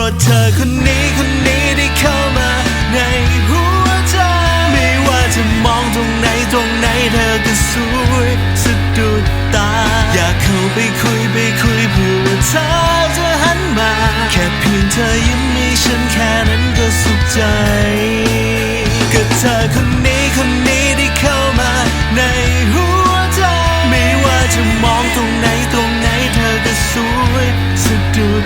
ราะเธอคนนี้คนนี้ได้เข้ามาในหัวใจ ไม่ว่าจะมองตรงไหนตรงไหนเธอก็สวยสะดุดตา อยากเข้าไปคุยไปคุยเพื่อว่าเธอจะหันมา แค่เพียงเธอยิ้มให้ฉันแค่นั้นก็สุขใจ ก็เธอคนนี้คนนี้ได้เข้ามาในหัวใจ ไม่ว่าจะมองตรงไหนตรงไหนเธอก็สวยสะดุด